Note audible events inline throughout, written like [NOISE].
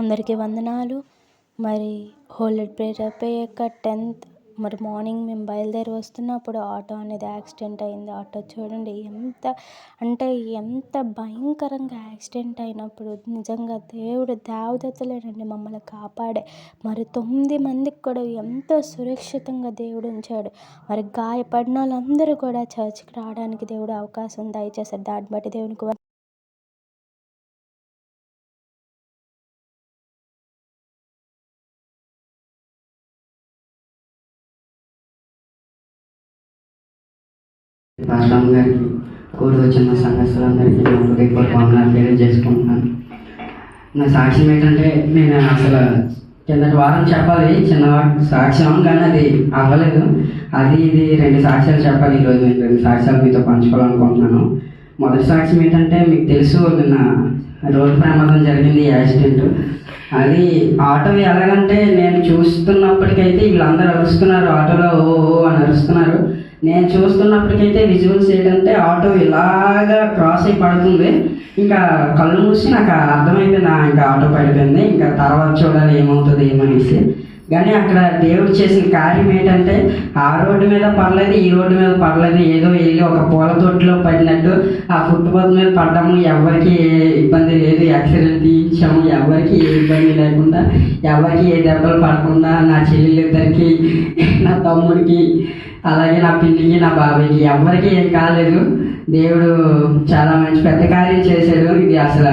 అందరికీ వందనాలు. మరి హోల్డ్ ప్రేయర్ అయిపోయాక టెన్త్ మరి మార్నింగ్ మేము బయలుదేరి వస్తున్నప్పుడు ఆటో అనేది యాక్సిడెంట్ అయింది. ఆటో చూడండి ఎంత అంటే ఎంత భయంకరంగా యాక్సిడెంట్ అయినప్పుడు నిజంగా దేవుడు దేవదత్తలేనండి మమ్మల్ని కాపాడే. మరి తొమ్మిది మందికి కూడా ఎంతో సురక్షితంగా దేవుడు ఉంచాడు. మరి గాయపడిన వాళ్ళందరూ కూడా చర్చ్కి రావడానికి దేవుడు అవకాశం దయచేశాడు దాన్ని బట్టి దేవునికి వం- పాస్వామి గారికి కూడి వచ్చిన సంఘస్థులందరికీ నా హృదయపూర్వక వందనాలు తెలియజేసుకుంటున్నాను. నా సాక్ష్యం ఏంటంటే నేను అసలు కిందటి వారం చెప్పాలి చిన్న సాక్ష్యం కానీ అది అవ్వలేదు. అది ఇది రెండు సాక్ష్యాలు చెప్పాలి ఈరోజు నేను రెండు సాక్ష్యాలు మీతో పంచుకోవాలనుకుంటున్నాను. మొదటి సాక్ష్యం ఏంటంటే మీకు తెలుసు నిన్న రోడ్డు ప్రమాదం జరిగింది యాక్సిడెంట్. అది ఆటో ఎలాగంటే నేను చూస్తున్నప్పటికైతే వీళ్ళందరూ అరుస్తున్నారు ఆటోలో ఓ ఓ అని అరుస్తున్నారు. నేను చూస్తున్నప్పటికైతే విజువల్స్ ఏంటంటే ఆటో ఇలాగా క్రాస్ అయి పడుతుంది. ఇంకా కళ్ళు మూసి నాకు అర్థమైపోయింది ఇంకా ఆటో పడిపోయింది. ఇంకా తర్వాత చూడాలి ఏమవుతుంది ఏమనేసి. కానీ అక్కడ దేవుడు చేసిన కార్యం ఏంటంటే ఆ రోడ్డు మీద పడలేదు ఈ రోడ్డు మీద పడలేదు ఏదో వెళ్ళి ఒక పూల తొట్టులో పడినట్టు ఆ ఫుట్పాత్ మీద పడ్డాము ఎవరికి ఏ ఇబ్బంది లేదు యాక్సిడెంట్ తీయించాము ఎవరికి ఏ ఇబ్బంది లేకుండా ఎవరికి ఏ దెబ్బలు పడకుండా నా చెల్లెలిద్దరికి నా తమ్ముడికి అలాగే నా పిల్లికి నా బాబాయ్కి ఎవరికి ఏం కాలేదు. దేవుడు చాలా మంచి పెద్ద కార్యం చేశాడు. ఇది అసలు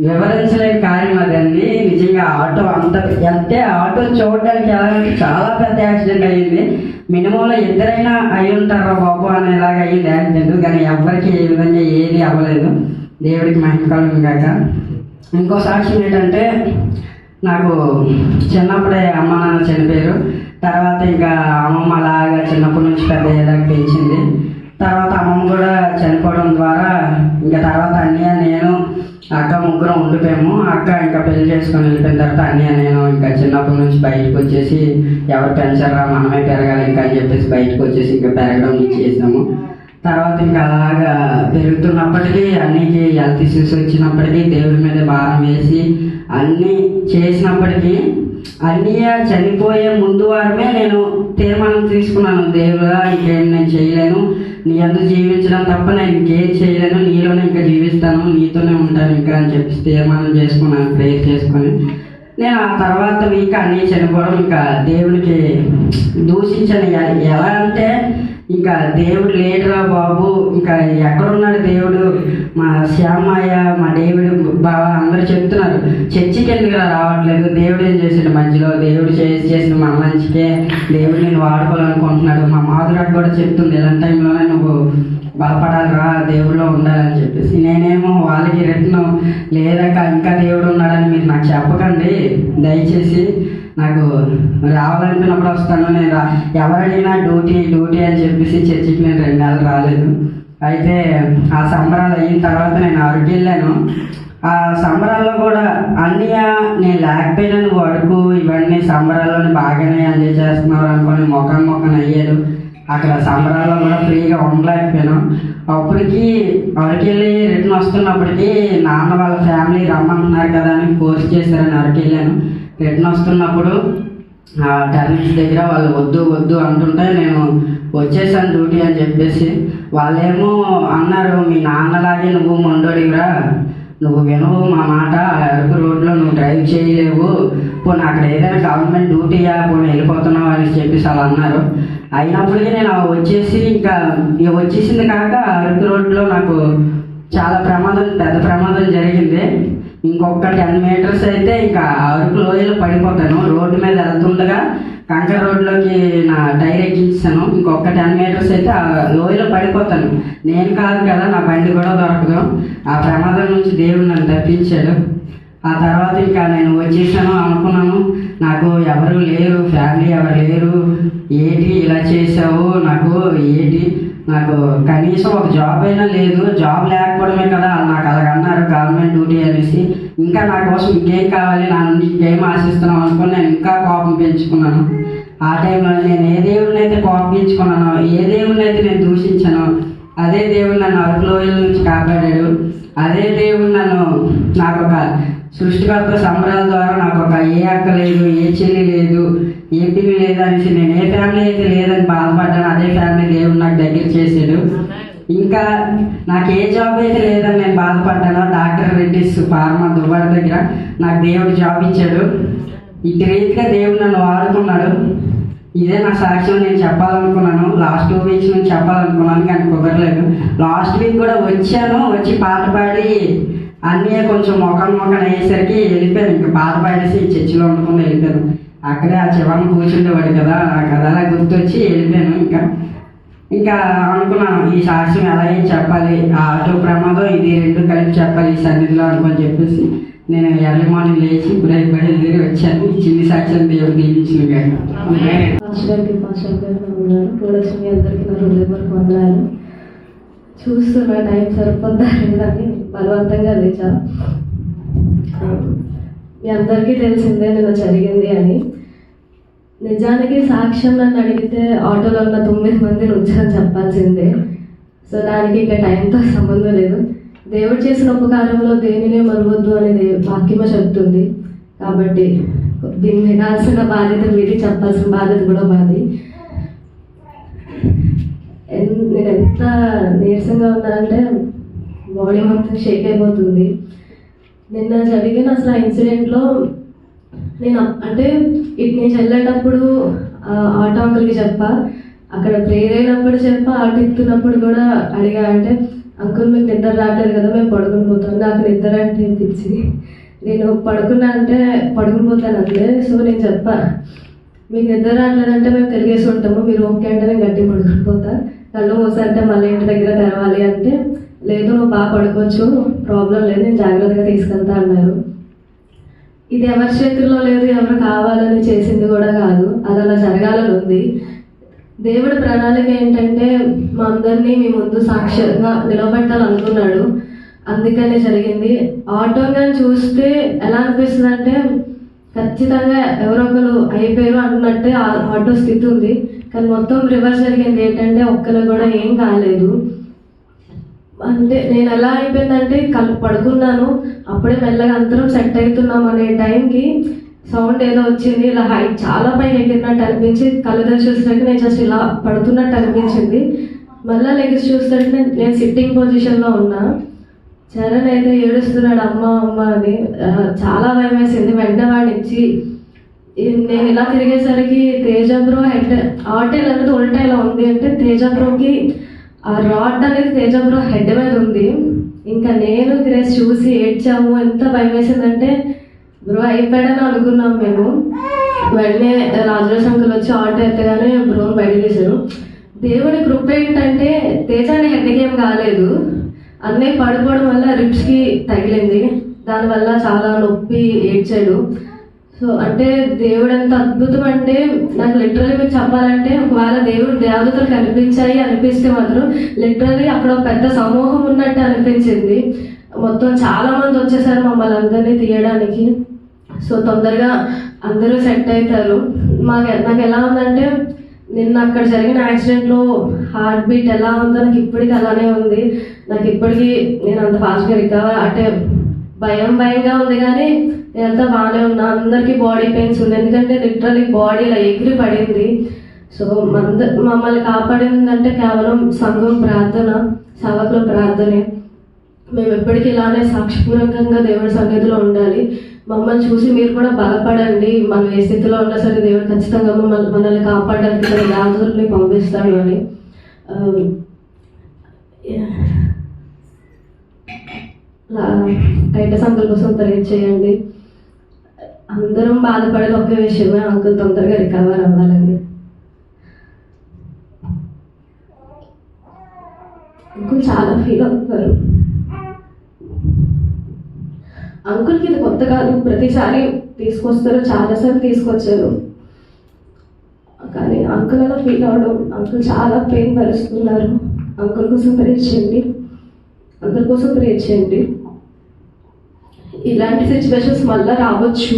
వివరించలేని కార్యం అదండి. నిజంగా ఆటో అంత అంటే ఆటో చూడడానికి ఎలా చాలా పెద్ద యాక్సిడెంట్ అయ్యింది. మినిమంలో ఇద్దరైనా అయి ఉంటారా బాబు అనేలాగా అయ్యింది యాక్సిడెంట్. కానీ ఎవరికి ఏ విధంగా ఏది అవ్వలేదు. దేవుడికి మహిమకలం కాక ఇంకో సాక్ష్యం ఏంటంటే నాకు చిన్నప్పుడే అమ్మ నాన్న చనిపోయారు. తర్వాత ఇంకా అమ్మమ్మ అలాగా చిన్నప్పటి నుంచి పెద్ద అయ్యేదాకా పెంచింది. తర్వాత అమ్మమ్మ కూడా చనిపోవడం ద్వారా ఇంకా తర్వాత అన్నయ్య నేను అక్క ముగ్గురం ఉండిపోయాము. అక్క ఇంకా పెళ్ళి చేసుకొని వెళ్ళిపోయిన తర్వాత అన్నయ్య నేను ఇంకా చిన్నప్పటి నుంచి బయటకు వచ్చేసి ఎవరు పెంచరా మనమే పెరగాలి ఇంకా అని చెప్పేసి బయటకు వచ్చేసి ఇంకా పెరగడం నుంచి చేసాము తర్వాత ఇంకా అలాగా పెరుగుతున్నప్పటికీ అన్నికి హెల్త్ ఇష్యూస్ వచ్చినప్పటికీ దేవుడి మీద భారం వేసి అన్నీ చేసినప్పటికీ అన్నయ్య చనిపోయే ముందు వారమే నేను తీర్మానం తీసుకున్నాను. దేవుడా ఇంకేం నేను చేయలేను. నీ అందు జీవించడం తప్ప నేను ఇంకేం చేయలేను. నీలోనే ఇంకా జీవిస్తాను. నీతోనే ఉంటాను ఇంకా అని చెప్పి తీర్మానం చేసుకున్నాను ప్రేయర్ చేసుకొని. నేను ఆ తర్వాత వీక్ అన్నీ చనిపోవడం ఇంకా దేవునికి దూషించను. ఎలా అంటే ఇంకా దేవుడు లేడురా బాబు. ఇంకా ఎక్కడున్నాడు దేవుడు? మా శ్యామయ్య మా దేవుడు బాబా అందరూ చెప్తున్నారు. చర్చికి ఎందుకు రావట్లేదు? దేవుడు ఏం చేసాడు మధ్యలో? దేవుడు చేసి చేసిన మన మంచికే దేవుడు నేను వాడుకోవాలనుకుంటున్నాడు. మా మాధురాడు కూడా చెప్తుంది ఇలాంటి టైంలోనే నువ్వు బలపడాలిరా దేవుడిలో ఉండాలని చెప్పేసి. నేనేమో వాళ్ళకి రిటర్న్ లేదక ఇంకా దేవుడు ఉన్నాడని మీరు నాకు చెప్పకండి. దయచేసి నాకు రావాలనుకున్నప్పుడు వస్తాను. నేను రా ఎవరైనా డ్యూటీ డ్యూటీ అని చెప్పేసి చర్చికి నేను రెండు నెలలు రాలేదు. అయితే ఆ సంబరాలు అయిన తర్వాత నేను అరకు వెళ్ళాను. ఆ సంబరాల్లో కూడా అన్నీ నేను లేకపోయినా నువ్వు అడుగు ఇవన్నీ సంబరాల్లోని బాగానే ఎంజాయ్ చేస్తున్నారు అనుకోని మొఖం మొఖం అయ్యాడు అక్కడ సంబరాల్లో కూడా ఫ్రీగా ఉండలేకపోయాను. అప్పటికి అరకెళ్ళి రిటర్న్ వస్తున్నప్పటికీ నాన్న వాళ్ళ ఫ్యామిలీ రమ్మంటున్నారు కదా అని ఫోర్స్ చేశారని అరకెళ్ళాను రిటర్న్ వస్తున్నప్పుడు ఆ టర్నింగ్స్ దగ్గర వాళ్ళు వద్దు వద్దు అంటుంటే నేను వచ్చేసాను డ్యూటీ అని చెప్పేసి. వాళ్ళేమో అన్నారు మీ నాన్నలాగే నువ్వు మొండోడివిరా. నువ్వు వినవు మా మాట అరకు రోడ్లో నువ్వు డ్రైవ్ చేయలేవు. పోనీ అక్కడ ఏదైనా గవర్నమెంట్ డ్యూటీయా పోనీ వెళ్ళిపోతున్నావు అని చెప్పేసి అలా అన్నారు. అయినప్పటికీ నేను వచ్చేసి ఇంకా ఇక వచ్చేసింది కాక అరకు రోడ్లో నాకు చాలా ప్రమాదం పెద్ద ప్రమాదం జరిగింది. ఇంకొక టెన్ మీటర్స్ అయితే ఇంకా అరకు లోయలో పడిపోతాను. రోడ్డు మీద వెళ్తుండగా కంకర రోడ్లోకి నా టైర్ ఎక్కించాను ఇంకొక టెన్ మీటర్స్ అయితే ఆ లోయలో పడిపోతాను. నేను కాదు కదా నా బండి కూడా దొరకదు. ఆ ప్రమాదం నుంచి దేవుడు నన్ను తప్పించాడు. ఆ తర్వాత ఇంకా నేను వచ్చేసాను అనుకున్నాను. నాకు ఎవరు లేరు ఫ్యామిలీ ఎవరు లేరు. ఏంటి ఇలా చేసావు నాకు ఏంటి నాకు కనీసం ఒక జాబ్ అయినా లేదు జాబ్ లేకపోవడమే కదా నాకు అలాగ అన్నారు గవర్నమెంట్ డ్యూటీ అనేసి. ఇంకా నా కోసం ఇంకేం కావాలి నా నుండి ఇంకేం ఆశిస్తున్నావు అనుకుని నేను ఇంకా కోపం పెంచుకున్నాను. ఆ టైంలో నేను ఏ దేవుడిని అయితే కోపం పెంచుకున్నానో ఏ దేవుడిని అయితే నేను దూషించానో అదే దేవుడు నన్ను అరకులోయల నుంచి కాపాడాడు. అదే దేవుడు నన్ను నాకు ఒక సృష్టికర్త సంబరాల ద్వారా నాకు ఒక ఏ అక్క లేదు ఏ చెల్లి లేదు ఏంటివి లేదనేసి లేదు అనేసి నేను ఏ ఫ్యామిలీ అయితే లేదని బాధపడ్డాను అదే ఫ్యామిలీ దేవుడు నాకు దగ్గర చేసాడు ఇంకా నాకు ఏ జాబ్ అయితే లేదని నేను బాధపడ్డాను డాక్టర్ రెడ్డిస్ ఫార్మా దువ్వాడ దగ్గర నాకు దేవుడు జాబ్ ఇచ్చాడు. ఇటు రీతిగా దేవుడు నన్ను వాడుకున్నాడు. ఇదే నా సాక్ష్యం నేను చెప్పాలనుకున్నాను. లాస్ట్ టూ వీక్స్ నుంచి చెప్పాలనుకున్నాను కానీ కుదరలేదు. లాస్ట్ వీక్ కూడా వచ్చాను వచ్చి పాట పాడి అన్నీ కొంచెం మొఖం మొఖం అయ్యేసరికి వెళ్ళిపోయాను. ఇంకా పాట పాడేసి చర్చిలో ఉండకుండా వెళ్ళిపోయాను. అక్కడే ఆ చివరిని కూర్చుండేవాడు కదా ఆ కథ అలా గుర్తొచ్చి వెళ్ళిపోయాను ఇంకా. ఇంకా అనుకున్నాను ఈ సాక్ష్యం ఎలా చెప్పాలి? ఆ ఆటో ప్రమాదం ఇది రెండు కలిపి చెప్పాలి ఈ సన్నిధిలో అనుకొని చెప్పేసి నేను ఎర్లీ మార్నింగ్ లేచి ఇప్పుడే బయలుదేరి వచ్చాను. చిన్ని సాక్ష్యం దేవుడు దీపించిన గారు అందరికీ నా హృదయపూర్వక వందనాలు. చూస్తున్నా టైం సరిపోద్దా అని బలవంతంగా లేచా మీ అందరికీ తెలిసిందే నేను జరిగింది అని. నిజానికి సాక్ష్యం నన్ను అడిగితే ఆటోలో ఉన్న తొమ్మిది మంది ఉంచాలని చెప్పాల్సిందే. సో దానికి ఇక టైంతో సంబంధం లేదు. దేవుడు చేసిన ఉపకారంలో దేనినే మరవద్దు అనేది వాక్యమే చెప్తుంది. కాబట్టి దీన్ని వినాల్సిన బాధ్యత మీది చెప్పాల్సిన బాధ్యత కూడా మాది. ఎన్- నేను ఎంత నీరసంగా ఉన్నానంటే బాడీ మొత్తం షేక్ అయిపోతుంది. నిన్న జరిగిన అసలు ఆ ఇన్సిడెంట్లో నేను అంటే ఇటు నుంచి వెళ్ళేటప్పుడు ఆటో అంకుల్కి చెప్పా. అక్కడ ప్రేయర్ అయినప్పుడు చెప్పా ఆటో ఎక్కుతున్నప్పుడు కూడా అడిగా అంటే అంకుల్ మీకు నిద్ర రావట్లేదు కదా మేము పడుకుని పోతాం. నాకు నిద్ర అంటే పిచ్చి. నేను పడుకున్నా అంటే పడుకుని పోతాను అంతే. సో నేను చెప్పా మీకు నిద్ర రావట్లేదంటే మేము తిరిగేసి ఉంటాము. మీరు ఓకే అంటే నేను గట్టి పడుకుని పోతా. కళ్ళు మూసంటే మళ్ళీ ఇంటి దగ్గర తెరవాలి అంటే లేదు నువ్వు బాగా పడుకోవచ్చు. ప్రాబ్లం లేదు. నేను జాగ్రత్తగా తీసుకెళ్తా అన్నారు. ఇది ఎవరి చేతుల్లో లేదు ఎవరు కావాలని చేసింది కూడా కాదు. అది అలా జరగాలని ఉంది. దేవుడి ప్రణాళిక ఏంటంటే మా అందరినీ మీ ముందు సాక్ష్యంగా నిలబెట్టాలనుకున్నాడు. అందుకనే జరిగింది. ఆటో కానీ చూస్తే ఎలా అనిపిస్తుంది అంటే ఖచ్చితంగా ఎవరో ఒకరు అయిపోయారు అన్నట్టే ఆ ఆటో స్థితి ఉంది. కానీ మొత్తం రివర్స్ జరిగింది ఏంటంటే ఒక్కరు కూడా ఏం కాలేదు. అంటే నేను ఎలా అయిపోయిందంటే కళ్ళు పడుకున్నాను. అప్పుడే మెల్లగా అందరం సెట్ అవుతున్నాం అనే టైంకి సౌండ్ ఏదో వచ్చింది. ఇలా హైట్ చాలా పైకి ఎగిరినట్టు అనిపించి కళ్ళు తెరిచి చూసినాక నేను జస్ట్ ఇలా పడుతున్నట్టు అనిపించింది. మళ్ళీ లెగ్స్ చూస్తుంటే నేను- సిట్టింగ్ పొజిషన్లో ఉన్నా. చరణ్ అయితే ఏడుస్తున్నాడు అమ్మ అమ్మ అని. చాలా భయం వేసింది. వెంటనే వాడిచ్చి నేను ఇలా తిరిగేసరికి తేజ బ్రో హెడ్ ఆటేల్ అనేది ఉల్టా ఇలా ఉంది అంటే తేజ బ్రోకి ఆ రాడ్ అనేది తేజ బ్రో హెడ్ మీద ఉంది. ఇంకా నేను తినేసి చూసి ఏడ్చాము. ఎంత భయం వేసిందంటే బ్రో అయిపోయాడని అనుకున్నాం మేము. వెంటనే రాజరాజ్ అంకుల్ వచ్చి ఆటో ఎత్తగానే బ్రో బయట తీశారు. దేవుని కృప ఏంటంటే తేజాన్ని హెడ్కి ఏం కాలేదు. అన్నీ పడిపోవడం వల్ల రిప్స్కి తగిలింది. దానివల్ల చాలా నొప్పి ఏడ్చాడు. సో అంటే దేవుడు ఎంత అద్భుతం అంటే నాకు లిటరలీ మీరు చెప్పాలంటే ఒకవేళ దేవుడు దేవతలు కనిపించాయి అనిపిస్తే మాత్రం లిటరలీ అక్కడ ఒక పెద్ద సమూహం ఉన్నట్టు అనిపించింది. మొత్తం చాలా మంది వచ్చేసారు మమ్మల్ని అందరినీ తీయడానికి. సో తొందరగా అందరూ సెట్ అవుతారు. మాకు నాకు ఎలా ఉందంటే నిన్న అక్కడ జరిగిన యాక్సిడెంట్లో హార్ట్ బీట్ ఎలా ఉందో నాకు ఇప్పటికీ అలానే ఉంది. నాకు ఇప్పటికీ నేను అంత ఫాస్ట్గా రికవర్ అంటే భయం భయంగా ఉంది కానీ నేనంతా బాగానే ఉన్నా. అందరికీ బాడీ పెయిన్స్ ఉంది ఎందుకంటే లిటరలీ బాడీ ఇలా ఎగిరి పడింది. సో మంద మమ్మల్ని కాపాడిందంటే కేవలం సంఘం ప్రార్థన సేవకుల ప్రార్థనే. మేము ఎప్పటికీ ఇలానే సాక్షిపూర్వకంగా దేవుడి సన్నిధిలో ఉండాలి. మమ్మల్ని చూసి మీరు కూడా బలపడండి. మనం ఏ స్థితిలో ఉన్నా సరే దేవుడు ఖచ్చితంగా మమ్మల్ని మనల్ని కాపాడడానికి తన దాదుల్ని పంపిస్తాడు అని. Um, ఆ, టైటస్ అంకుల్ కోసం ప్రేర్ చేయండి అందరం బాధపడేది ఒకే విషయమే అంకుల్ తొందరగా రికవర్ అవ్వాలండి. అంకుల్ చాలా ఫీల్ అవుతున్నారు. అంకుల్కి ఇది కొత్త కాదు ప్రతిసారి తీసుకొస్తారు చాలాసార్లు తీసుకొచ్చారు. కానీ అంకుల్ అలా ఫీల్ అవడం అంకుల్ చాలా పెయిన్ భరిస్తున్నారు. అంకుల్ కోసం ప్రేర్ చేయండి. అందరి కోసం ప్రేర్ చేయండి. ఇలాంటి సిచ్యువేషన్స్ మళ్ళీ రావచ్చు.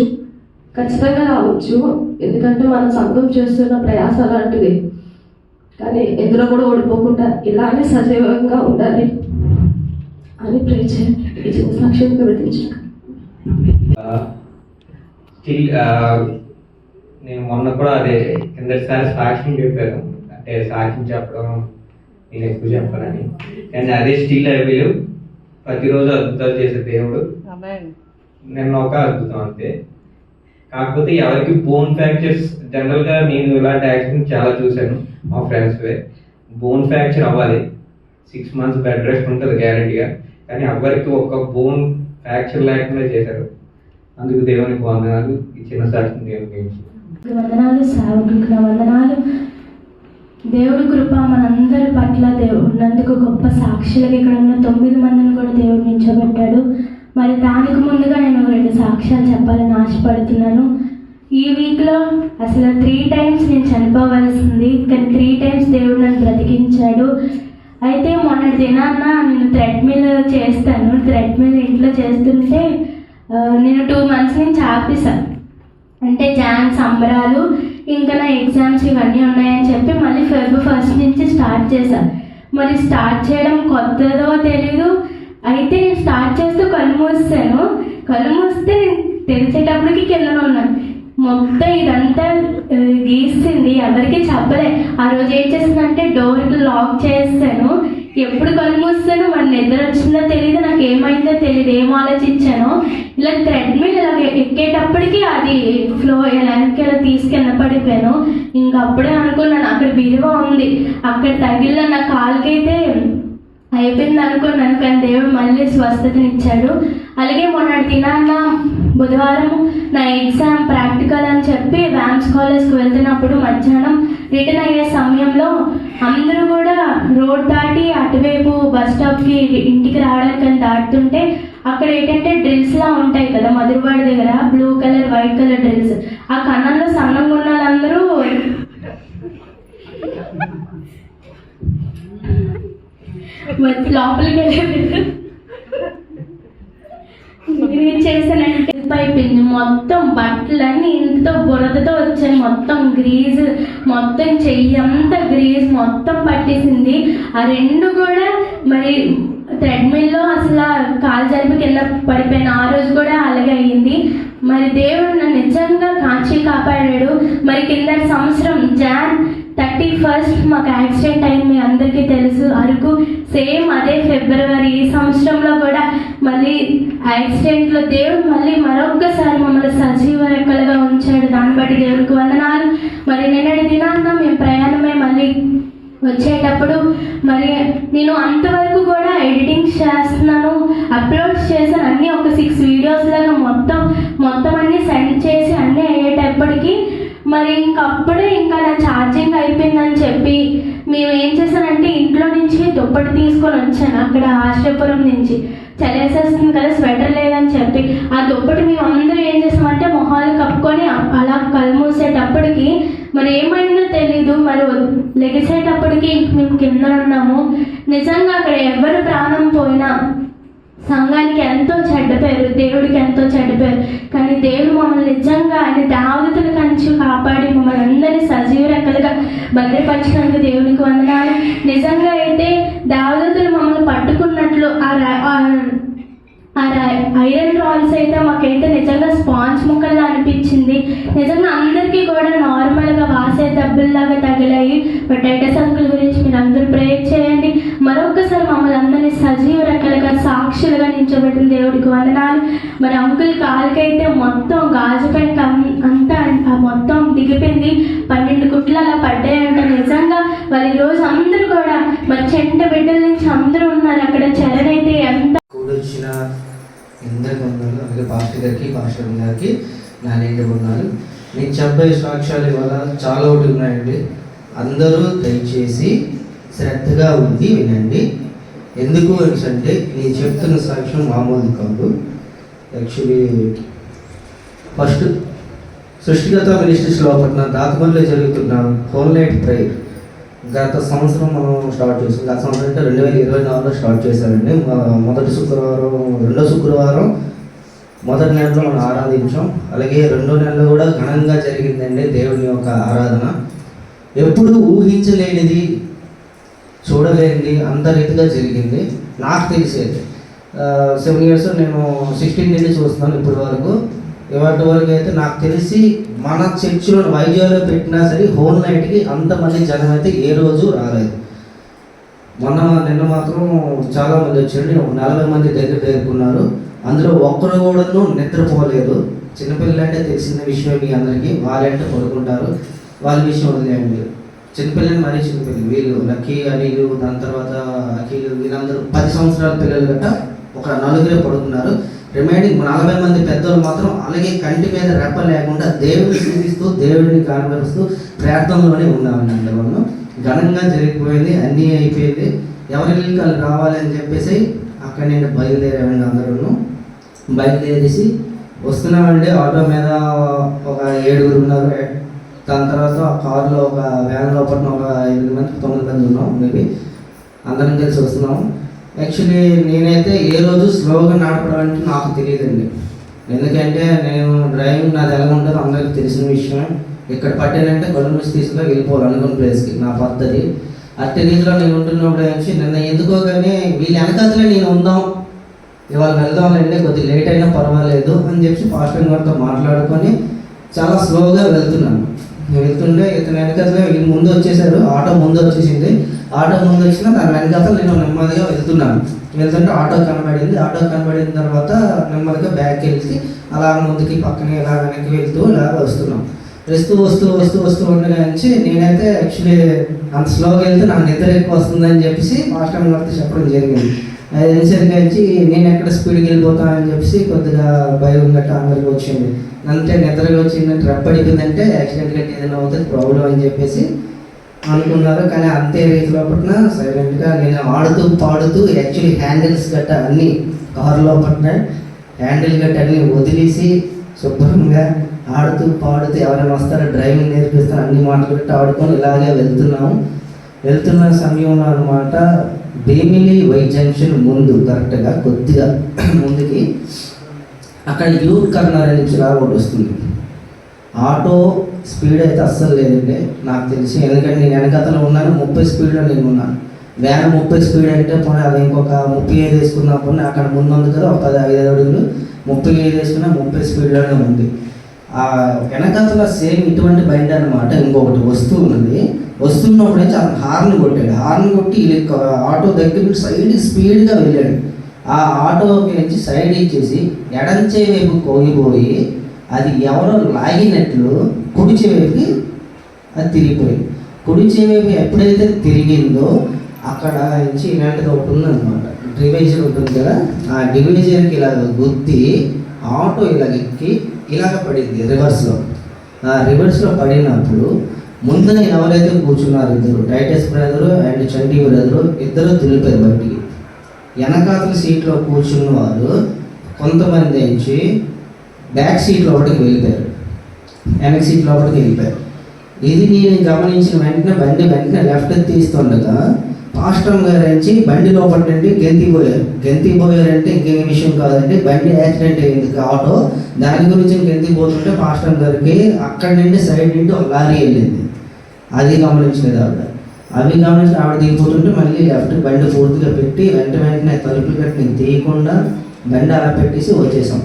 ఖచ్చితంగా రావచ్చు. ఎందుకంటే మనం సొంతం చేస్తున్న ప్రయాస అలాంటిది. కానీ ఎందులో కూడా ఓడిపోకుండా ఇలానే సజీవంగా ఉండాలి అని ప్రే చేయండి. ఈ సాక్ష్యం స్టిల్ నేను మొన్న కూడా అదే కిందసారి సాక్ష్యం చెప్పాను. అంటే సాక్ష్యం చెప్పడం నేను ఎక్కువ చెప్పాలని. కానీ అదే స్టిల్ ఐ ప్రతిరోజు అద్భుతాలు చేసే దేవుడు. నిన్న ఒక అద్భుతం అంతే. కాకపోతే ఎవరికి బోన్ ఫ్రాక్చర్స్ జనరల్గా నేను ఇలాంటి యాక్సిడెంట్ చాలా చూశాను మా ఫ్రెండ్స్ బోన్ ఫ్రాక్చర్ అవ్వాలి. సిక్స్ మంత్స్ బెడ్ రెస్ట్ ఉంటుంది గ్యారంటీగా కానీ ఎవరికి ఒక్క బోన్ ఫ్రాక్చర్ లేకుండా చేశారు. అందుకు దేవునికి వందనాలు. ఈ చిన్న సాక్షి దేవునికి వందనాలు సేవకులకు వందనాలు. దేవుడి కృప మనందరి పట్ల దేవుడినందుకు గొప్ప సాక్షులుగా ఇక్కడ ఉన్న తొమ్మిది మందిని కూడా దేవుడు నిల్చోబెట్టాడు మరి దానికి ముందుగా నేను రెండు సాక్ష్యాలు చెప్పాలని ఆశపడుతున్నాను. ఈ వీక్లో అసలు త్రీ టైమ్స్ నేను చనిపోవలసింది. కానీ త్రీ టైమ్స్ దేవుడు నన్ను బ్రతికించాడు. అయితే మొన్నటి దినాన్న నేను థ్రెడ్మిల్ చేస్తాను. థ్రెడ్మిల్ ఇంట్లో చేస్తుంటే నేను టూ మంత్స్ నుంచి ఆపేశాను అంటే జాన్ సంబరాలు ఇంకా నా ఎగ్జామ్స్ ఇవన్నీ ఉన్నాయని చెప్పి మళ్ళీ ఫెబ్ ఫస్ట్ నుంచి స్టార్ట్ చేశాను మరి స్టార్ట్ చేయడం కొత్తదో తెలీదు. అయితే నేను స్టార్ట్ చేస్తూ కళ్ళు మూసాను కళ్ళు మూస్తే నేను తెరిచేటప్పటికి కింద ఉన్నాను. మొత్తం ఇదంతా గీసింది. ఎవరికి చెప్పలే. ఆ రోజు ఏం చేసిందంటే డోర్ లాక్ చేస్తాను ఎప్పుడు కళ్ళు మూస్తాను మరి నిద్ర వచ్చిందో తెలియదు నాకు ఏమైందో తెలియదు ఏం ఆలోచించాను? ఇలా థ్రెడ్ మీద ఇలా ఎక్కేటప్పటికి అది ఫ్లో వెనక్కి ఇలా తీసుకెళ్ళ పడిపోయాను. ఇంకప్పుడే అనుకున్నాను అక్కడ విలువ ఉంది. అక్కడ తగిలిన నా కాలుకైతే అయిపోయింది అనుకున్నాను కానీ దేవుడు మళ్ళీ స్వస్థతనిచ్చాడు అలాగే మొన్నటి దినాన్న బుధవారం నా ఎగ్జామ్ ప్రాక్టికల్ అని చెప్పి వ్యామ్స్ కాలేజ్కి వెళ్తున్నప్పుడు మధ్యాహ్నం రిటర్న్ అయ్యే సమయంలో అందరూ కూడా రోడ్ దాటి అటువైపు బస్ స్టాప్కి ఇంటికి రావడానికి అని దాటుతుంటే అక్కడ ఏంటంటే డ్రిల్స్లా ఉంటాయి కదా మధురవాడ దగ్గర blue colour white colour drills. ఆ కన్నంలో సన్నంగా ఉన్న వాళ్ళందరూ వచ్చి లోపలికి వెళ్ళారు నేనేం చేశానంటే అయిపోయింది. మొత్తం బట్టలన్నీ ఇంతతో బురదతో వచ్చాయి. మొత్తం గ్రీజ్ మొత్తం చెయ్యి అంతా గ్రీజ్ మొత్తం పట్టేసింది. ఆ రెండు కూడా మరి థ్రెడ్మిల్లో అసలు కాలు జరిపి కింద పడిపోయిన ఆ రోజు కూడా అలాగే అయ్యింది. మరి దేవుడు నన్ను నిజంగా కాచి కాపాడాడు. మరి కింద సంవత్సరం జాన్ థర్టీ ఫస్ట్ మాకు యాక్సిడెంట్ అయింది. ఫిబ్రవరి ఈ సంవత్సరంలో కూడా మళ్ళీ యాక్సిడెంట్లో దేవుడు మళ్ళీ మరొక్కసారి మమ్మల్ని సజీవ రెక్కలుగా ఉంచాడు. దాన్ని బట్టి దేవుడికి వందనాలు. మరి నిన్నటి దినాన్న మేము ప్రయాణమే మళ్ళీ వచ్చేటప్పుడు మరి నేను అంతవరకు కూడా ఎడిటింగ్ చేస్తున్నాను అప్లోడ్ చేశాను. అన్నీ ఒక సిక్స్ వీడియోస్ లాగా మొత్తం మొత్తం అన్నీ సెండ్ చేసి అన్నీ అయ్యేటప్పటికి మరి ఇంక అప్పుడే ఇంకా నా ఛార్జింగ్ అయిపోయిందని చెప్పి మేము ఏం చేశానంటే ఇంట్లో నుంచి దుప్పటి తీసుకొని వచ్చాను అక్కడ ఆశ్రయపురం నుంచి. చలేసేస్తుంది కదా స్వెటర్ లేదని చెప్పి. ఆ దుప్పటి మేము అందరూ ఏం చేసామంటే మొహాలు కప్పుకొని అలా కళ్ళు మూసేటప్పటికి మరి ఏమైందో తెలీదు మరి లెగిసేటప్పటికి మేము కింద ఉన్నాము. నిజంగా అక్కడ ఎవరు ప్రాణం పోయినా సంఘానికి ఎంతో చెడ్డ పేరు దేవుడికి ఎంతో చెడ్డ పేరు. కానీ దేవుడు మమ్మల్ని నిజంగా ఆయన దావతుల కంచు కాపాడి మమ్మల్ని అందరినీ సజీవ రెక్కలుగా భద్రపరిచినందుకు దేవునికి వందనాలు. నిజంగా అయితే దావతులు మమ్మల్ని పట్టుకున్నట్లు ఆ ఆ ఐరన్ రాల్స్ అయితే మాకైతే నిజంగా స్పాంజ్ ముక్కల్లా అనిపించింది. నిజంగా అందరికీ కూడా నార్మల్గా వాసే దెబ్బల్లాగా తగిలాయి. పొటాటో సంకుల గురించి మీరు అందరూ ప్రేయర్ చేయండి. మరొకసారి మమ్మల్ని అందరినీ సజీవ రకాలుగా సాక్షులుగా నిల్చోబెట్టిన దేవుడికి వందనాలు. మరి అంకుల్ కాలుకైతే మొత్తం గాజు పెంక అంతా మొత్తం దిగిపోయింది. పన్నెండు కుట్లు అలా పడ్డాయంట. నిజంగా మరి రోజు అందరూ కూడా మరి చెంట బిడ్డల నుంచి అందరూ ఉన్నారు. అక్కడ చరణ్ అయితే ఎంత ఎందరికి వందనాలు అలాగే పాస్టర్ గారికి పాస్టర్ గారికి నా నిండి వందనాలు నేను చెప్పే సాక్ష్యాలు ఇవాళ చాలా ఒకటి ఉన్నాయండి. అందరూ దయచేసి శ్రద్ధగా ఉంది వినండి. ఎందుకు అంటే నేను చెప్తున్న సాక్ష్యం మామూలు కాదు. యాక్చువల్లీ ఫస్ట్ సృష్టిగత మినిస్ట్రీస్ లోపల దాతమంలో జరుగుతున్న హోల్ నైట్ ప్రేయర్. గత సంవత్సరం మనం స్టార్ట్ చేసాం. గత సంవత్సరం అంటే రెండు వేల ఇరవై నాలుగులో స్టార్ట్ చేశారండి. మొదటి శుక్రవారం రెండో శుక్రవారం మొదటి నెలలో మనం ఆరాధించాం. అలాగే రెండో నెలలో కూడా ఘనంగా జరిగిందండి దేవుని యొక్క ఆరాధన. ఎప్పుడు ఊహించలేనిది చూడలేనిది అంత రీతిగా జరిగింది. నాకు తెలిసేది సెవెన్ ఇయర్స్ నేను సిక్స్టీన్ నుండి చూస్తున్నాను ఇప్పటి వరకు. ఇవాటి వరకు అయితే నాకు తెలిసి మన చర్చిలో వైద్యాలు పెట్టినా సరే హోల్ నైట్కి అంతమంది జనం అయితే ఏ రోజు రాలేదు. మొన్న నిన్న మాత్రం చాలా మంది వచ్చారు ఒక నలభై మంది దగ్గర చేరుకున్నారు. అందులో ఒక్కరు కూడాను నిద్రపోలేదు. చిన్నపిల్లలు అంటే తెలిసిన విషయం మీ అందరికీ. వాళ్ళంటే పడుకుంటారు. వాళ్ళ విషయం వదిలేయండి చిన్నపిల్లలు మరీ చిన్నపిల్లలు వీళ్ళు లక్కీ అనిలు దాని తర్వాత అఖిలు వీళ్ళందరూ పది సంవత్సరాల పిల్లలు గట్ట ఒక నలుగురే పడుకున్నారు. రిమైనింగ్ నలభై మంది పెద్దలు మాత్రం అలాగే కంటి మీద రెప్ప లేకుండా దేవుడిని స్థుతిస్తూ దేవుడిని కనబరుస్తూ ప్రార్థనలోనే ఉన్నామండి అందరూ ఘనంగా జరిగిపోయింది అన్నీ అయిపోయింది. ఎవరి వాళ్ళు రావాలని చెప్పేసి అక్కడ నేను బయలుదేరామండి అందరూ బయలుదేరేసి వస్తున్నామండి ఆటో మీద ఒక ఏడుగురు ఉన్నారు. దాని తర్వాత ఆ కారులో ఒక వ్యాన్ లోపల ఒక ఎనిమిది మంది తొమ్మిది మంది ఉన్నాం. మేబీ అందరం కలిసి వస్తున్నాం. యాక్చువల్లీ నేనైతే ఏ రోజు స్లోగా నడపడం నాకు తెలియదండి. ఎందుకంటే నేను డ్రైవింగ్ నాది ఎలా ఉంటుందో అందరికీ తెలిసిన విషయం ఇక్కడ పట్టానంటే గొడవ మిస్ తీసుకుని వెళ్ళిపోవాలి అనుకున్న ప్లేస్కి నా పద్ధతి. అట్టి రీతిలో నేను ఉంటున్నప్పుడు వచ్చి నిన్న ఎందుకో కానీ వీళ్ళ వెనకాతలే నేను ఉందాం ఇవాళ వెళ్దాంలేండి కొద్దిగా లేట్ అయినా పర్వాలేదు అని చెప్పి ఫాస్ట్ గారితో మాట్లాడుకొని చాలా స్లోగా వెళ్తున్నాను. వెళ్తుంటే ఇతను వెనకాతలే వీళ్ళు ముందు వచ్చేసారు ఆటో ముందు వచ్చేసింది. ఆటో ముందు వచ్చినా దాని వెనకాతలు నేను నెమ్మదిగా వెళ్తున్నాను. వెళ్తుంటే ఆటో కనబడింది. ఆటో కనబడిన తర్వాత నెమ్మదిగా బ్యాక్ వెళ్తే అలా ముందుకి పక్కనే ఇలా వెనక్కి వెళ్తూ ఇలా వస్తున్నాం. వస్తూ వస్తూ వస్తూ వస్తూ ఉండగా నుంచి నేనైతే యాక్చువల్లీ అంత స్లోగా వెళ్తే నాకు నిద్ర ఎక్కువ వస్తుందని చెప్పేసి మాస్టర్ గారితో చెప్పడం జరిగింది. అది వచ్చి నేను ఎక్కడ స్పీడ్కి వెళ్ళిపోతానని చెప్పేసి కొద్దిగా భయం గట్రా అందరికి వచ్చింది. అంటే నిద్రగా ట్రప్ అడిగిందంటే యాక్సిడెంట్ గట్టి ఏదైనా అవుతుంది ప్రాబ్లం అని చెప్పేసి అనుకున్నారు. కానీ అంతే రేట్ లోపల సైలెంట్గా నేను ఆడుతూ పాడుతూ యాక్చువల్లీ హ్యాండిల్స్ గట్ట అన్నీ కారులో లోపల హ్యాండిల్ గట్ట అన్నీ వదిలేసి శుభ్రంగా ఆడుతూ పాడుతూ ఎవరైనా వస్తారో డ్రైవింగ్ నేర్పిస్తారు అన్ని మాటలు గట్ట ఆడుకొని ఇలాగే వెళ్తున్నాము. వెళ్తున్న సమయంలో అనమాట భీమిలి వై జంక్షన్ ముందు కరెక్ట్గా కొద్దిగా [CLEARS THROAT] ముందుకి అక్కడ యూత్ కర్నర్ అని చెప్పి ఒకటి వస్తుంది. ఆటో స్పీడ్ అయితే అస్సలు లేదండి. నాకు తెలిసి ఎందుకంటే నేను వెనకతలో ఉన్నాను ముప్పై స్పీడ్లో నేను ఉన్నాను. వ్యాన్ ముప్పై స్పీడ్ అంటే పోనీ అది ఇంకొక ముప్పై ఐదు వేసుకున్నా పోనీ అక్కడ ముందు ఉంది కదా ఒక పది ఐదు అడుగులు. ముప్పై ఐదు వేసుకున్నా ముప్పై స్పీడ్లోనే ఉంది. ఆ వెనకతల సేమ్ ఇటువంటి బండి అనమాట ఇంకొకటి వస్తూ ఉన్నది. వస్తున్నప్పుడు నుంచి అతను హార్న్ కొట్టాడు. హార్న్ కొట్టి ఆటో దగ్గర సైడ్ స్పీడ్గా వెళ్ళాడు. ఆ ఆటోకి నుంచి సైడ్ ఇచ్చేసి ఎడంచే వైపు కోగిపోయి అది ఎవరో లాగినట్లు కుడిచే వైపుకి అది తిరిగిపోయింది. కుడిచే వైపు ఎప్పుడైతే తిరిగిందో అక్కడ నుంచి ఇలాంటిది ఒకటి ఉందన్నమాట. డివైజర్ ఉంటుంది కదా ఆ డివైజర్కి ఇలా గుద్ది ఆటో ఇలా ఎక్కి ఇలాగ పడింది రివర్స్లో ఆ రివర్స్లో పడినప్పుడు ముందున ఎవరైతే కూర్చున్నారు ఇద్దరు. Titus brother and Chandi brother ఇద్దరు తెలిపారు బయటికి. వెనకాతల సీట్లో కూర్చున్న వారు కొంతమంది నుంచి బ్యాక్ సీట్ లోపలికి వెళ్ళిపోయారు. వెనక సీట్ లోపలికి వెళ్ళిపోయారు. ఇది నేను గమనించిన వెంటనే బండి వెంటనే లెఫ్ట్ తీస్తుండగా పాస్టర్ గారు నుంచి బండి లోపల నుండి గెంతిపోయారు గెంతిపోయారంటే ఇంకేం విషయం కాదండి బండి యాక్సిడెంట్ అయింది ఆటో. దాని గురించి గెంతిపోతుంటే పాస్టర్ గారికి అక్కడి నుండి సైడ్ నుండి ఒక లారీ వెళ్ళింది. అది గమనించలేదు ఆవిడ. అవి గమనించి ఆవిడ దిగిపోతుంటే మళ్ళీ లెఫ్ట్ బండి పూర్తిగా పెట్టి వెంట వెంటనే తలుపులు కట్టి తీయకుండా బండి అలా పెట్టేసి వచ్చేసాం.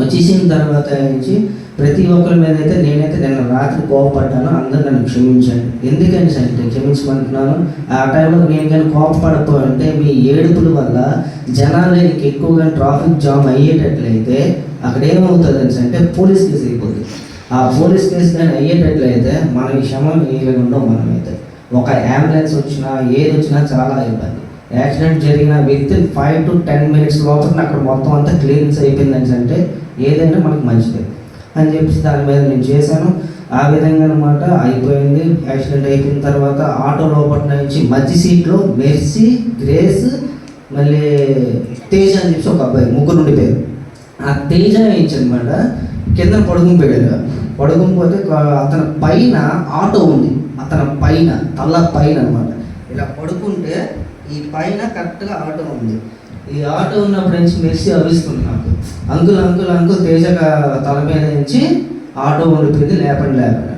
వచ్చేసిన తర్వాత నుంచి ప్రతి ఒక్కరి మీద అయితే నేనైతే నిన్న రాత్రి కోపపడ్డాను. అందరూ నన్ను క్షమించండి. ఎందుకని అంటే క్షమించమంటున్నాను? ఆ టైంలో నేను కానీ కోపపడకపోతే మీ ఏడుపుల వల్ల జనాలు నీకు ఎక్కువగా ట్రాఫిక్ జామ్ అయ్యేటట్లయితే అక్కడ ఏమవుతుంది అంటే పోలీస్ కేసు అయిపోతుంది ఆ పోలీస్ కేసు కానీ అయ్యేటట్లయితే మన క్షమం ఉండవు మనమైతే. ఒక అంబులెన్స్ వచ్చినా ఏది వచ్చినా చాలా ఇబ్బంది. యాక్సిడెంట్ జరిగిన within five to ten minutes లోపల అక్కడ మొత్తం అంతా క్లియరెన్స్ అయిపోయిందని అంటే ఏదైనా మనకు మంచిదే. అని చెప్పేసి దాని మీద నేను చేశాను. ఆ విధంగా అనమాట అయిపోయింది. యాక్సిడెంట్ అయిపోయిన తర్వాత ఆటో లోపల నుంచి మధ్య సీట్లో మెర్సీ గ్రేస్ మళ్ళీ తేజ్ అని చెప్పి ఒక అబ్బాయి ముగ్గురు ఉండిపోయారు. ఆ తేజ ఏంచి అనమాట కింద పడుకుని పోయాడు పడుకుని పోతే అతని పైన ఆటో ఉంది. అతని పైన తల పైన అనమాట ఇలా పడుకుంటే ఈ పైన కరెక్ట్గా ఆటో ఉంది. ఈ ఆటో ఉన్నప్పుడు నుంచి మెర్సీ అవిస్తుంది నాకు. అంకుల్ అంకుల్ అంకుల్ తేజ తల మీద నుంచి ఆటో ఉండిపోయింది లేపండి లేపండి.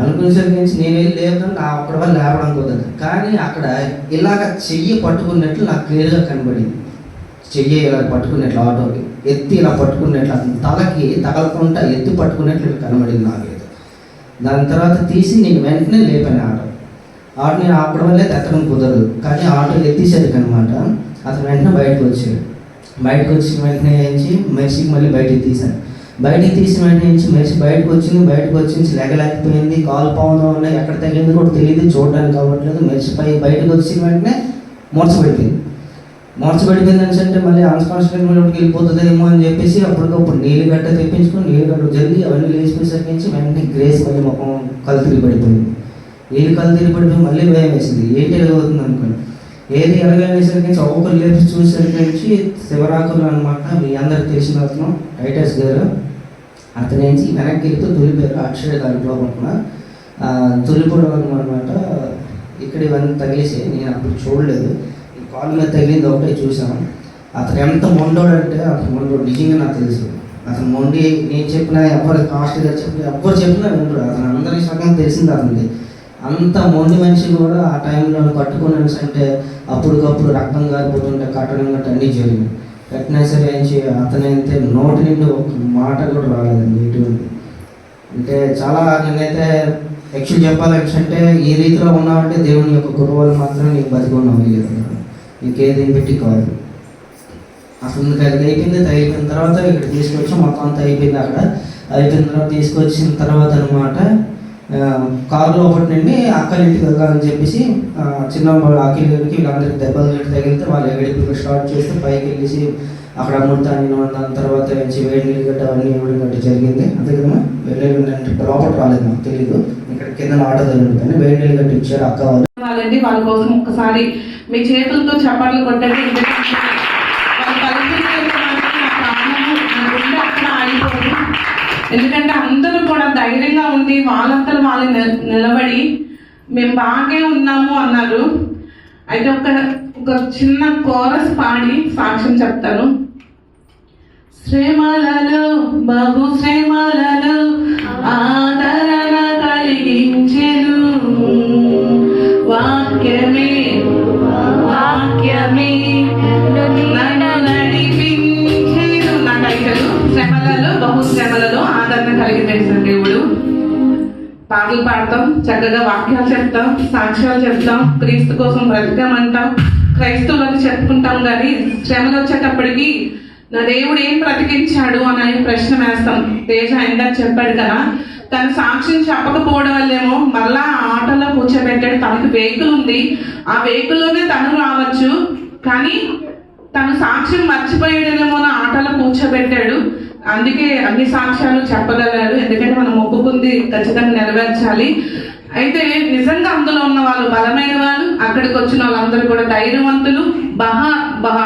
అనుకునేసరికి నుంచి నేను వెళ్ళి లేపడం నా అక్కడ వల్ల లేపడం కుదరదు. కానీ అక్కడ ఇలాగ చెయ్యి పట్టుకున్నట్లు నాకు క్లియర్గా కనబడింది. చెయ్యి ఇలా పట్టుకున్నట్లు ఆటోకి ఎత్తి ఇలా పట్టుకున్నట్లు తలకి తగలకుండా ఎత్తి పట్టుకున్నట్లు కనబడింది నాకు ఏదో దాని తర్వాత తీసి నేను వెంటనే లేపాను ఆటో. ఆటో నేను ఆపడం వల్లే ఎత్తడం కుదరదు. కానీ ఆటో ఎత్తేసరికి అనమాట అతను వెంటనే బయటకు వచ్చాడు. బయటకు వచ్చిన వెంటనే ఏంచి మెర్సీకి మళ్ళీ బయటికి తీశాను బయటికి తీసిన వెంటనే నుంచి మెర్సీ బయటకు వచ్చింది బయటకు వచ్చింది లెగలేకపోయింది కాలు పావులో ఉన్నాయి ఎక్కడ తగిలింది కూడా తెలియదు చూడడానికి అవ్వట్లేదు. మెర్సీ పై బయటకు వచ్చిన వెంటనే మూర్చబడిపోయింది. మూర్చబడిపోయింది అని అంటే మళ్ళీ అన్కాన్స్టెంట్కి వెళ్ళిపోతుందేమో అని చెప్పేసి అప్పటికప్పుడు నీళ్ళు గట్ట తెప్పించుకొని నీళ్ళు గట్ట జరిగి అవన్నీ లేచిపోయేసరికి నుంచి వెంటనే గ్రేస్ మళ్ళీ ముఖం కళ్ళు తిరిగి పడిపోయింది. నీళ్ళు కళ్ళు తిరిగి పడిపోయి మళ్ళీ భయం వేసింది. ఏంటి ఎలాగవుతుంది అనుకోండి. ఏది ఎలాగనేసరికి నుంచి లేపి చూసేసరికి నుంచి శివరాకులు అనమాట మీ అందరికి తెలిసిన అతను టైటస్ గారు అతని నుంచి వెనక్కి వెళ్తూ తొలిపోయారు అక్షయ దాంట్లో అనుకున్నా తొలిపోవడం అనమాట ఇక్కడ ఇవన్నీ తగిలేసి నేను అప్పుడు చూడలేదు. ఈ కాలు మీద తగిలింది ఒకటే చూసాను అతను ఎంత మొండోడు అంటే అతను మొండోడు. నిజంగా నాకు తెలుసు. అతను మొండి నేను చెప్పినా ఎవరు కాస్ట్గా చెప్పి ఎవరు చెప్పినా వింటాడు అతను అందరి సగం తెలిసింది అతనిది అంత మొండి మనిషి కూడా ఆ టైంలో కట్టుకుని అంటే అప్పటికప్పుడు రక్తం కారిపోతుంటే కట్టడం గట్ట అన్నీ జరిగింది కట్టినా సరే ఏంచి అతనైతే నోటి నుండి ఒక మాట కూడా రాలేదండి ఎటువంటి. అంటే చాలా నేనైతే యాక్చువల్ చెప్పాలంటే ఈ రీతిలో ఉన్నావంటే దేవుని యొక్క కృప వల్ల మాత్రం నీకు బతికి ఉన్నావు నీకేది పెట్టి కాదు. అసలు నీకు అది అయిపోయింది అయిపోయిన తర్వాత ఇక్కడ తీసుకొచ్చి మొత్తం అంతా అయిపోయింది అక్కడ. అయిపోయిన తర్వాత తీసుకొచ్చిన తర్వాత అనమాట కారులో ఒకటి నుండి అక్కల ఇంటికి వెళ్ళాలని చెప్పేసి చిన్న అఖిల్ గారికి వీళ్ళందరికి దెబ్బలు గట్టి తగిలితే వాళ్ళు ఎగడిపి స్టార్ట్ చేస్తే పైకి వెళ్ళేసి అక్కడ అమృతాన్ని దాని తర్వాత నుంచి వేడి నీళ్ళు గట్ట అవన్నీ ఇవ్వడం గట్టి జరిగింది. అంతే కదా వెళ్ళి ప్రాపర్ రాలేదు నాకు తెలియదు ఇక్కడ కింద ఆటో తగిలిపోయింది వేడి నీళ్ళు గట్టి ఇచ్చారు అక్క వాళ్ళు. వాళ్ళండి వాళ్ళ కోసం ఒక్కసారి మీ చేతులతో చప్పట్లు కొట్టండి. ఉండి వాళ్ళంతా వాళ్ళు నిల- నిలబడి మేము బాగే ఉన్నాము అన్నారు. అయితే ఒక ఒక చిన్న కోరస్ పాడి సాక్ష్యం చెప్తాను. శ్రమలలో బహు శ్రమలలో ఆదరణ కలిగించెను. పాటలు పాడతాం చక్కగా వాక్యాలు చెప్తాం సాక్ష్యాలు చెప్తాం క్రీస్తు కోసం బ్రతకమంటాం క్రైస్తవులను చెప్పుకుంటాం కానీ శ్రమలు వచ్చేటప్పటికి నా దేవుడు ఏం బ్రతికించాడు అనే ప్రశ్న వేస్తాం. తేజ ఇందాక చెప్పాడు కదా తన సాక్ష్యం చెప్పకపోవడం వల్లేమో మళ్ళా ఆ ఆటోలో కూర్చోబెట్టాడు. తనకి వెహికల్ ఉంది. ఆ వెహికల్లోనే తను రావచ్చు. కానీ తను సాక్ష్యం మర్చిపోయాడేమో అని ఆటలో కూర్చోబెట్టాడు. అందుకే అన్ని సాక్ష్యాలు చెప్పగలరు. ఎందుకంటే మనం ఒప్పుకుంది ఖచ్చితంగా నెరవేర్చాలి. అయితే నిజంగా అందులో ఉన్న వాళ్ళు బలమైన వాళ్ళు అక్కడికి వచ్చిన వాళ్ళందరూ కూడా ధైర్యవంతులు బహా బహా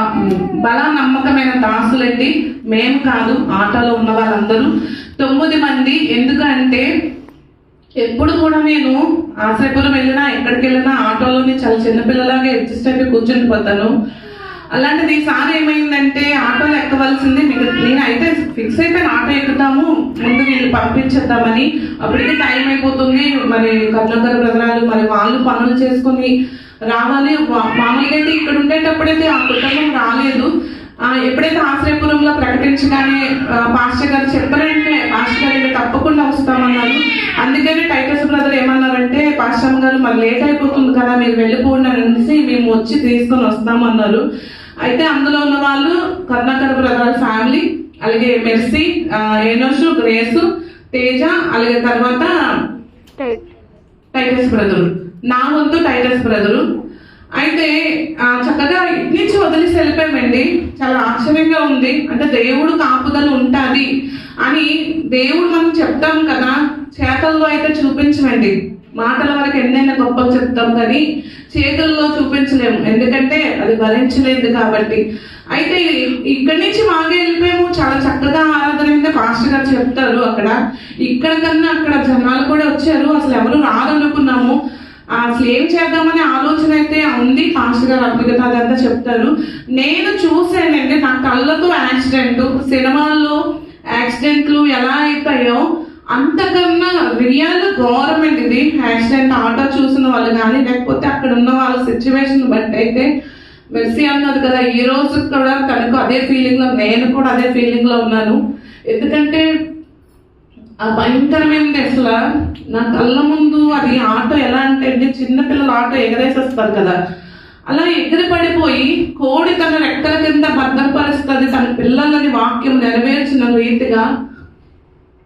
బల నమ్మకమైన దాసులండి. మేము కాదు ఆటోలో ఉన్న వాళ్ళందరూ. తొమ్మిది మంది ఎందుకంటే ఎప్పుడు కూడా నేను ఆశ్రయపురం వెళ్ళినా ఎక్కడికి వెళ్ళినా ఆటోలోని చాలా చిన్నపిల్లలాగా అడ్జస్ట్ అయిపోయి కూర్చుని పోతాను అలాంటిది ఈసారి ఏమైందంటే ఆటోలు ఎక్కవలసింది మీకు నేనైతే అయితే ఫిక్స్ అయిపోయిన ఆటో ఎక్కుతాము. ముందు వీళ్ళు పంపించేద్దామని. అప్పటికే టైం అయిపోతుంది. మరి కర్ణకర బ్రదరాలు మరి వాళ్ళు పనులు చేసుకొని రావాలి. మామూలుగా అయితే ఇక్కడ ఉండేటప్పుడైతే ఆ కుటుంబం రాలేదు. ఎప్పుడైతే ఆశ్రయపురంలో ప్రకటించగానే పాస్టర్ గారు చెప్పారంటే పాస్టర్ గారు ఇక్కడ తప్పకుండా వస్తామన్నారు. అందుకని టైటస్ బ్రదర్ ఏమన్నారంటే పాస్టర్ గారు మరి లేట్ అయిపోతుంది కదా మీరు వెళ్ళిపోండి అని అనేసి మేము వచ్చి తీసుకొని వస్తామన్నారు. అయితే అందులో ఉన్న వాళ్ళు కర్ణాకర్ బ్రదర్ ఫ్యామిలీ అలాగే మెర్సీ ఏనోషు గ్రేసు తేజ అలాగే తర్వాత టైటస్ బ్రదరు. నా వంతు టైటస్ బ్రదరు. అయితే చక్కగా ఇటు నుంచి వదిలేసి వెళ్ళిపోయామండి. చాలా ఆశ్చర్యంగా ఉంది. అంటే దేవుడు కాపుదలు ఉంటుంది అని దేవుడు మనం చెప్తాం కదా. చేతల్లో అయితే చూపించమండి. మాటల వరకు ఎన్నైనా గొప్ప చెప్తాం కానీ చేతుల్లో చూపించలేము. ఎందుకంటే అది భరించలేదు కాబట్టి. అయితే ఇక్కడి నుంచి మాగే వెళ్ళిపోయాము. చాలా చక్కగా ఆరాధన అయితే ఫాస్ట్ గారు చెప్తారు అక్కడ. ఇక్కడ కన్నా అక్కడ జనాలు కూడా వచ్చారు. అసలు ఎవరు రాదనుకున్నాము అసలు ఏం చేద్దామనే ఆలోచన అయితే ఉంది. పాస్టర్ గారు మిగతా అదంతా చెప్తారు. నేను చూసానంటే నా కళ్ళతో యాక్సిడెంట్. సినిమాల్లో యాక్సిడెంట్లు ఎలా అవుతాయో అంతకన్నా రియల్ గవర్నమెంట్ ఇది. యాక్సిడెంట్ ఆటో చూసిన వాళ్ళు కానీ లేకపోతే అక్కడ ఉన్న వాళ్ళ సిచ్యువేషన్ బట్టి అయితే మెర్సీ అన్నది కదా ఈ రోజు కూడా తనకు అదే ఫీలింగ్లో నేను కూడా అదే ఫీలింగ్లో ఉన్నాను. ఎందుకంటే ఆ భయంకరమైనది అసలు. నా కళ్ళ ముందు అది ఆటో ఎలా అంటే అండి చిన్నపిల్లలు ఆటో ఎగరేసేస్తారు కదా. అలా ఎగిరి పడిపోయి కోడి తన రెక్కల కింద భద్రపరుస్తుంది తన పిల్లలని వాక్యం నెరవేర్చిన రీతిగా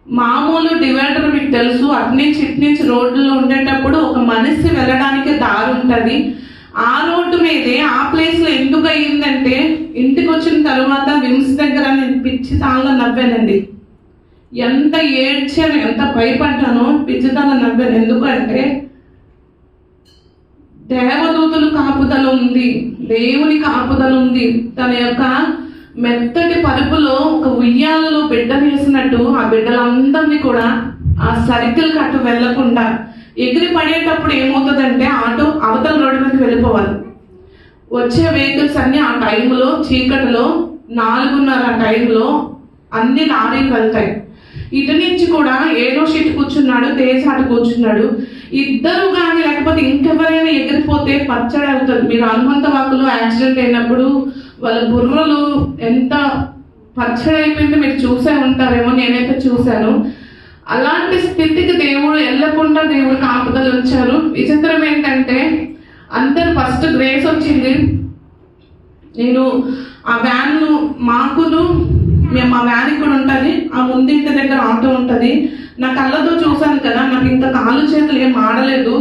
మామూలు డివైడర్ మీకు తెలుసు అటు నుంచి ఇటు నుంచి ఉండేటప్పుడు ఒక మనిషి వెళ్ళడానికి దారి ఉంటుంది ఆ రోడ్డు మీదే ఆ ప్లేస్లో ఎందుకు అయ్యిందంటే ఇంటికి వచ్చిన తర్వాత విమ్స్ దగ్గర నేను పిచ్చి తాళ్ళ నవ్వానండి. ఎంత ఏడ్చాను ఎంత భయపడ్డానో పిచ్చితనం నవ్వాను. ఎందుకంటే దేవదూతలు కాపుదల ఉంది దేవుని కాపుదల ఉంది. తన యొక్క మెత్తటి పరుపులో ఒక ఉయ్యాలలో బిడ్డ వేసినట్టు ఆ బిడ్డలందరినీ కూడా ఆ సర్కిల్ కట్టు వెళ్ళకుండా ఎగిరి పడేటప్పుడు ఏమవుతుందంటే ఆటో అవతల రోడ్డు మీద వెళ్ళిపోవాలి. వచ్చే వెహికల్స్ అన్ని ఆ టైంలో చీకటిలో నాలుగున్నర టైంలో అన్ని లారీలు వెళ్తాయి. ఇటు నుంచి కూడా ఏడో షీట్ కూర్చున్నాడు తేజ్ అటు కూర్చున్నాడు. ఇద్దరు కానీ లేకపోతే ఇంకెవరైనా ఎగిరిపోతే పచ్చడి అవుతుంది. మీరు హనుమంత వాకులో యాక్సిడెంట్ అయినప్పుడు వాళ్ళ బుర్రలు ఎంత పచ్చడి అయిపోయింది మీరు చూసే ఉంటారేమో నేనైతే చూశాను. అలాంటి స్థితికి దేవుడు వెళ్ళకుండా దేవుడు కాపుదలు ఉంచారు. విచిత్రం ఏంటంటే అందరు ఫస్ట్ గ్రేస్ వచ్చింది. నేను ఆ వ్యాన్ను మాకును మేము మా వ్యాన్ ఇక్కడ ఉంటుంది ఆ ముందింటి దగ్గర ఆటో ఉంటుంది. నా కళ్ళతో చూశాను కదా నాకు ఇంత కాలు చేతులు ఏం ఆడలేదు.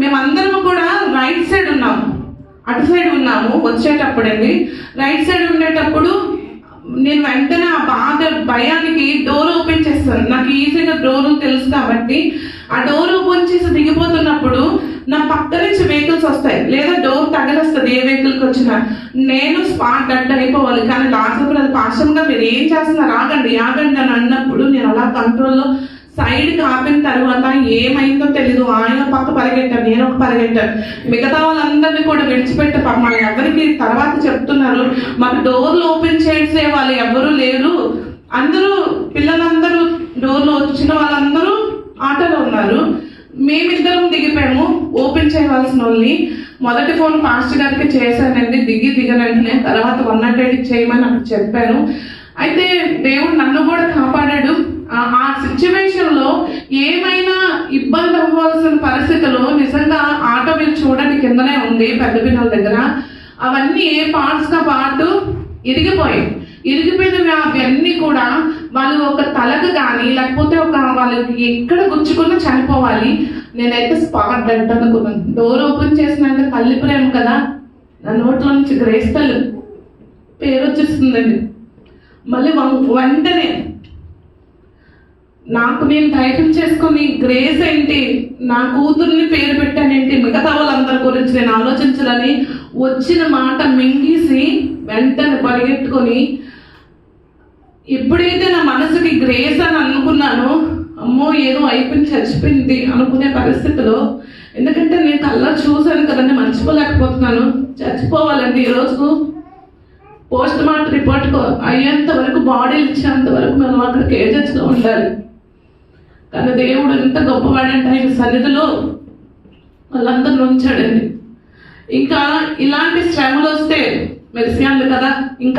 మేమందరం కూడా రైట్ సైడ్ ఉన్నాము అటు సైడ్ ఉన్నాము వచ్చేటప్పుడండి. రైట్ సైడ్ ఉండేటప్పుడు నేను వెంటనే ఆ బాధ భయానికి డోర్ ఓపెన్ చేస్తాను. నాకు ఈజీగా డోర్ తెలుసు కాబట్టి ఆ డోర్ ఓపెన్ చేసి దిగిపోతున్నప్పుడు నా పక్క నుంచి వెహికల్స్ వస్తాయి. లేదా డోర్ తగలొస్తుంది ఏ వెహికల్కి వచ్చినా. నేను స్పాట్ అడ్డ అయిపోవాలి. కానీ లాస్ట్ అది పాశంగా మీరు ఏం చేస్తున్నారు? ఆగండి ఆగండి అని అన్నప్పుడు నేను అలా కంట్రోల్లో సైడ్ ఆపిన తర్వాత ఏమైందో తెలీదు. ఆయన పక్క పరిగెట్టాను నేను ఒక పరిగెట్టాను. మిగతా వాళ్ళందరినీ కూడా విడిచిపెట్ట పాప మన ఎవరికి తర్వాత చెప్తున్నారు? మాకు డోర్లు ఓపెన్ చేసే వాళ్ళు ఎవరు లేరు. అందరూ పిల్లలందరూ డోర్లు వచ్చిన వాళ్ళందరూ ఆటోలో ఉన్నారు. మేమిద్దరం దిగిపోయాము. ఓపెన్ చేయవలసిన వాళ్ళని. మొదటి ఫోన్ పాస్టర్ గారికి చేశానండి. దిగి దిగనంటే తర్వాత వన్ హండ్రెడ్ చేయమని నాకు చెప్పాను. అయితే దేవుడు నన్ను కూడా కాపాడాడు. ఆ- సిచ్యువేషన్లో ఏమైనా ఇబ్బంది అవ్వాల్సిన పరిస్థితుల్లో నిజంగా ఆటో మీరు చూడండి కిందనే ఉంది పెద్ద పిల్లల దగ్గర. అవన్నీ ఏ పార్ట్స్గా పాటు ఇరిగిపోయాయి. ఇరిగిపోయినవి అవన్నీ కూడా వాళ్ళు ఒక తలకు కానీ లేకపోతే ఒక వాళ్ళకి ఎక్కడ గుచ్చుకున్నా చనిపోవాలి. నేనైతే స్పాట్ డెడ్ అనుకున్నాను. డోర్ ఓపెన్ చేసినాక తల్లి ప్రేమ కదా. నా నోట్లో నుంచి గ్రేస్తలు పేరు వచ్చేస్తుందండి. మళ్ళీ వెంటనే నాకు నేను ధైర్యం చేసుకొని గ్రేస్ ఏంటి? నా కూతుర్ని పేరు పెట్టానేంటి? మిగతా వాళ్ళందరి గురించి నేను ఆలోచించాలని వచ్చిన మాట మింగేసి వెంటనే పరిగెట్టుకొని ఎప్పుడైతే నా మనసుకి గ్రేస్ అని అనుకున్నానో అమ్మో ఏదో అయిపోయింది చచ్చిపోయింది అనుకునే పరిస్థితిలో ఎందుకంటే నేను కళ్ళ చూశాను కదండి మర్చిపోలేకపోతున్నాను. చచ్చిపోవాలండి ఈరోజు. పోస్ట్ మార్టం రిపోర్ట్ అయ్యేంత వరకు బాడీలు ఇచ్చేంత వరకు మనం అక్కడ కేజెస్లో ఉండాలి. కానీ దేవుడు ఎంత గొప్పవాడంటే ఆయన సన్నిధిలో వాళ్ళందరిని ఉంచాడండి. ఇంకా ఇలాంటి శ్రమలు వస్తే మెరిసియాలు కదా ఇంకా